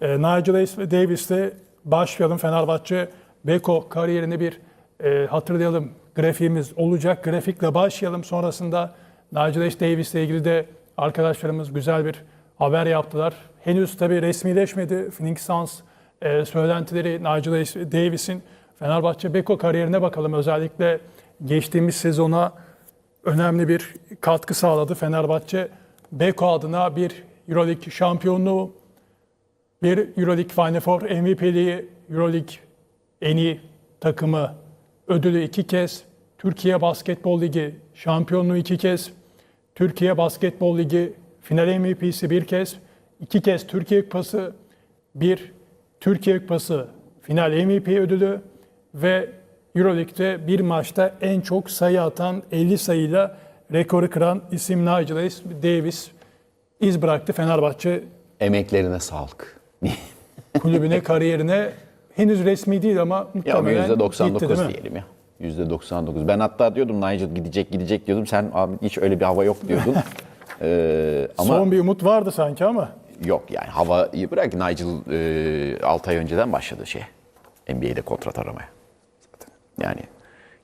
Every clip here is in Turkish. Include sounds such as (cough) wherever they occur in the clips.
E, Nigel Davis'le başlayalım. Fenerbahçe Beko kariyerini bir e, hatırlayalım. Grafiğimiz olacak. Grafikle başlayalım. Sonrasında Nigel Davis'le ilgili de arkadaşlarımız güzel bir haber yaptılar. Henüz tabii resmileşmedi. Phoenix Suns e, söylentileri Nigel Davis'in Fenerbahçe Beko kariyerine bakalım. Özellikle geçtiğimiz sezona önemli bir katkı sağladı. Fenerbahçe Beko adına bir Euroleague şampiyonluğu, bir Euroleague Final Four MVP'liği, Euroleague en iyi takımı ödülü iki kez, Türkiye Basketbol Ligi şampiyonluğu iki kez, Türkiye Basketbol Ligi final MVP'si bir kez, iki kez Türkiye Kupası, bir Türkiye Kupası final MVP ödülü ve Euroleague'de bir maçta en çok sayı atan 50 sayıyla rekoru kıran isim Nigel Davis iz bıraktı Fenerbahçe Emeklerine sağlık. (laughs) kulübüne, kariyerine. Henüz resmi değil ama ya muhtemelen %99 gitti değil diyelim ya. %99. Ben hatta diyordum Nigel gidecek gidecek diyordum. Sen abi hiç öyle bir hava yok diyordun. (laughs) Ee, ama Son bir umut vardı sanki ama. yok yani havayı bırak Nigel e, 6 ay önceden başladı şey. NBA'de kontrat aramaya. Zaten. Yani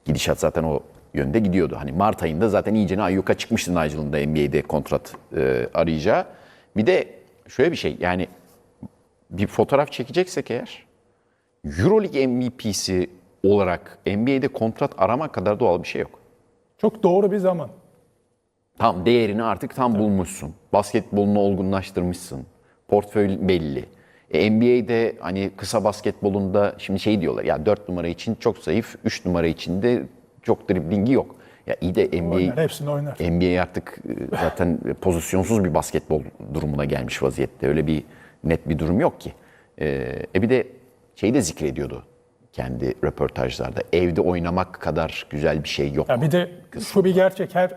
gidişat zaten o yönde gidiyordu. Hani Mart ayında zaten iyicene ayyuka çıkmıştı Nigel'ın da NBA'de kontrat e, arayacağı. Bir de şöyle bir şey yani bir fotoğraf çekeceksek eğer Euroleague MVP'si olarak NBA'de kontrat aramak kadar doğal bir şey yok. Çok doğru bir zaman. Tam değerini artık tam bulmuşsun. Basketbolunu olgunlaştırmışsın. Portföy belli. E, NBA'de hani kısa basketbolunda şimdi şey diyorlar ya 4 numara için çok zayıf, 3 numara için de çok driblingi yok. Ya iyi de NBA Oynar, hepsini oynar. NBA artık e, zaten pozisyonsuz bir basketbol durumuna gelmiş vaziyette. Öyle bir net bir durum yok ki. E, e bir de şeyi de zikrediyordu kendi röportajlarda. Evde oynamak kadar güzel bir şey yok. Ya bir de şu bir gerçek her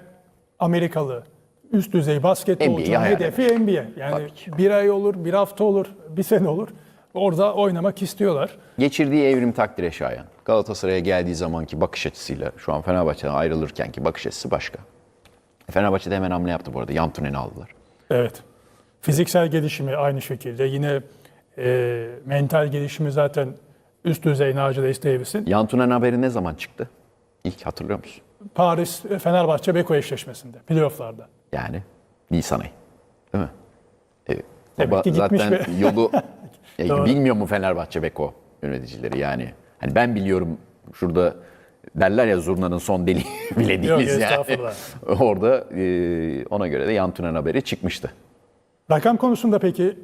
Amerikalı üst düzey basketbolcunun hedefi NBA. Yani Tabii ki. bir ay olur, bir hafta olur, bir sene olur. Orada oynamak istiyorlar. Geçirdiği evrim takdire şayan. Galatasaray'a geldiği zamanki bakış açısıyla şu an Fenerbahçe'den ayrılırkenki bakış açısı başka. Fenerbahçe'de hemen hamle yaptı bu arada. Yantunen'i aldılar. Evet. Fiziksel gelişimi aynı şekilde. Yine e, mental gelişimi zaten üst düzey Nigel Davis'in. Yantunen haberi ne zaman çıktı? İlk hatırlıyor musun? Paris e, Fenerbahçe Beko eşleşmesinde, playofflarda. Yani Nisan ayı. Değil mi? Evet. Demek ki gitmiş zaten be. yolu (laughs) Doğru. bilmiyor mu Fenerbahçe Beko yöneticileri yani? Hani ben biliyorum şurada derler ya zurnanın son deliği (laughs) bile değiliz yani. estağfurullah. (laughs) Orada e, ona göre de Yantunen haberi çıkmıştı. Rakam konusunda peki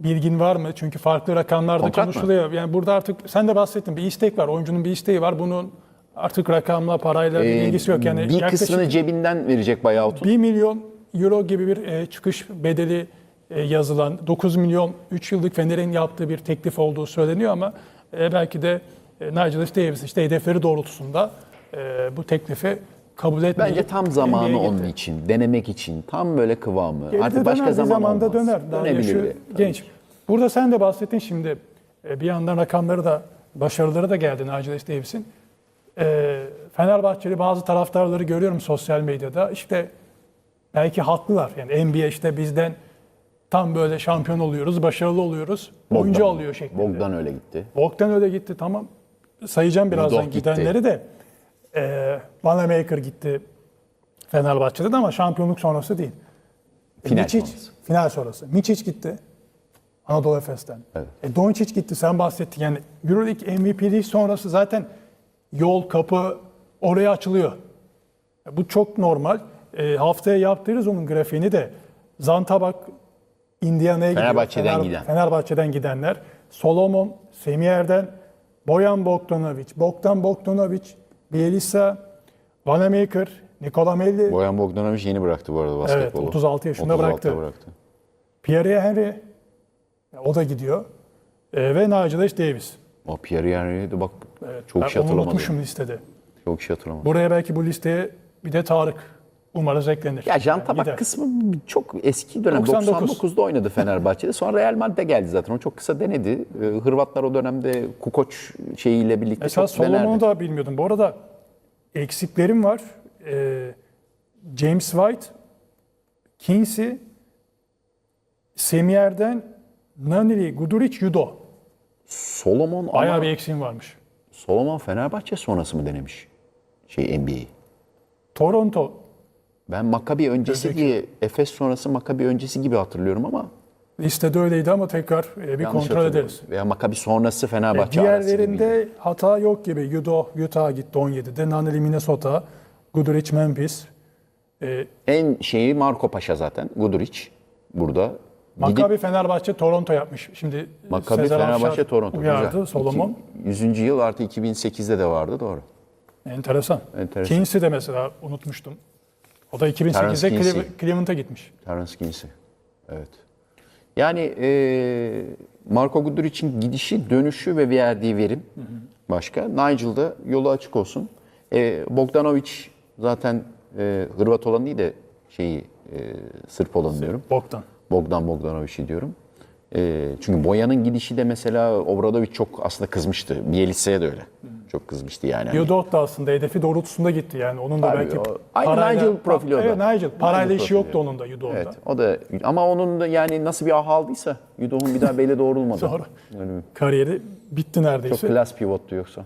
bilgin var mı? Çünkü farklı rakamlar da Kontrat mı? konuşuluyor. Yani burada artık sen de bahsettin bir istek var. Oyuncunun bir isteği var. Bunun artık rakamla, parayla bir Ee, ilgisi yok. Yani bir yaklaşık kısmını cebinden verecek buyout'un. 1 milyon euro gibi bir e, çıkış bedeli e, yazılan 9 milyon 3 yıllık Fener'in yaptığı bir teklif olduğu söyleniyor ama e, belki de e, Nigel Davis işte hedefleri doğrultusunda e, bu teklifi kabul etmeyip Bence tam zamanı NBA'ye onun gitti. için, denemek için, tam böyle kıvamı. Geride Artık başka döner, bir zaman zamanda olmaz. döner. Daha Dönebilir yaşı de. genç. Burada sen de bahsettin şimdi. e, Bir yandan rakamları da, başarıları da geldi Nigel Davis'in. E, Fenerbahçeli bazı taraftarları görüyorum sosyal medyada. İşte belki haklılar. Yani NBA işte bizden tam böyle şampiyon oluyoruz, başarılı oluyoruz. Oyuncu alıyor şeklinde. Bogdan öyle gitti. Bogdan öyle gitti tamam. Sayacağım birazdan gitti. gidenleri de. E, Vanamaker gitti Fenerbahçe'den ama şampiyonluk sonrası değil. Final Miçic, sonrası. final sonrası. Miçic gitti. Anadolu Efes'ten. Evet. E, Doncic gitti sen bahsettin. Yani Euroleague MVP'liği sonrası zaten yol, kapı oraya açılıyor. E, Bu çok normal. E, haftaya yaptırırız onun grafiğini de. Zantabak Indiana'ya gidiyor. Fenerbahçe'den giden. Fenerbahçe'den gidenler. Solomon, Semiyer'den, Boyan Bogdanovic, Bogdan Bogdanovic, Bielisa, Vanamaker, Nikola Melli, Boyan Bogdanovic yeni bıraktı bu arada basketbolu. 36 yaşında 36'da bıraktı. Pierre Henry o da gidiyor. E, ve Nigel Davis. O Pierre Henry'e de bak çok Ben kişi onu hatırlamadı. unutmuşum listede. Çok kişi hatırlamadı. Buraya belki bu listeye bir de Tarık umarız eklenir. Ya Can Yani Tabak gider. kısmı çok eski dönem. 99. 99'da oynadı Fenerbahçe'de. Sonra Real Madrid'e geldi zaten. O çok kısa denedi. Ee, Hırvatlar o dönemde Kukoç şeyiyle birlikte Esas çok denerdi. Solomon'u da bilmiyordum. Bu arada eksiklerim var. Ee, James White, Kinsey, Semiyer'den Nanili, Guduric, Judo. Solomon Bayağı ama bir eksiğim varmış. Solomon Fenerbahçe sonrası mı denemiş? Şey NBA'yi. Toronto. Ben Maccabi öncesi Gözüküyor. diye Efes sonrası Maccabi öncesi gibi hatırlıyorum ama Listede öyleydi ama tekrar e, bir yanlış kontrol hatırlıyorum. ederiz. Veya Maccabi sonrası Fenerbahçe E, arası. Diğerlerinde hata yok gibi. Judo, Utah gitti 17'de. Naneli, Minnesota. Guduric, Memphis. E, En şeyi Marco Paşa zaten. Guduric burada. Gidip Maccabi, Fenerbahçe, Toronto yapmış. Şimdi Maccabi Sezer Fenerbahçe Avşar Toronto. uyardı. Güzel. Solomon. İki- 100. yıl artı 2008'de de vardı doğru. Enteresan. Enteresan. Kinsey de mesela unutmuştum. O da 2008'de Terence Kinsey. Cleve- Cleveland'a gitmiş. Terence Kinsey. Evet. Yani e, Marco Guduric'in gidişi, dönüşü ve verdiği verim başka. Nigel da yolu açık olsun. E, Bogdanovic zaten e, Hırvat olan değil de şeyi e, Sırp olan diyorum. Boktan. Bogdan Bogdanovic'i diyorum. E, çünkü Boyan'ın gidişi de mesela Obradovic çok aslında kızmıştı. Bielisa'ya da öyle çok kızmıştı yani. Yodot da aslında hedefi doğrultusunda gitti yani. Onun da Tabii belki o- aynı Nigel profili. Evet Nigel. Parayla işi yoktu onun da Yudot'ta. Evet, o da ama onun da yani nasıl bir ah aldıysa Yudoh'un bir daha beli doğrulmadı. (laughs) Sonra Yani kariyeri bitti neredeyse. Çok klas pivottu yoksa.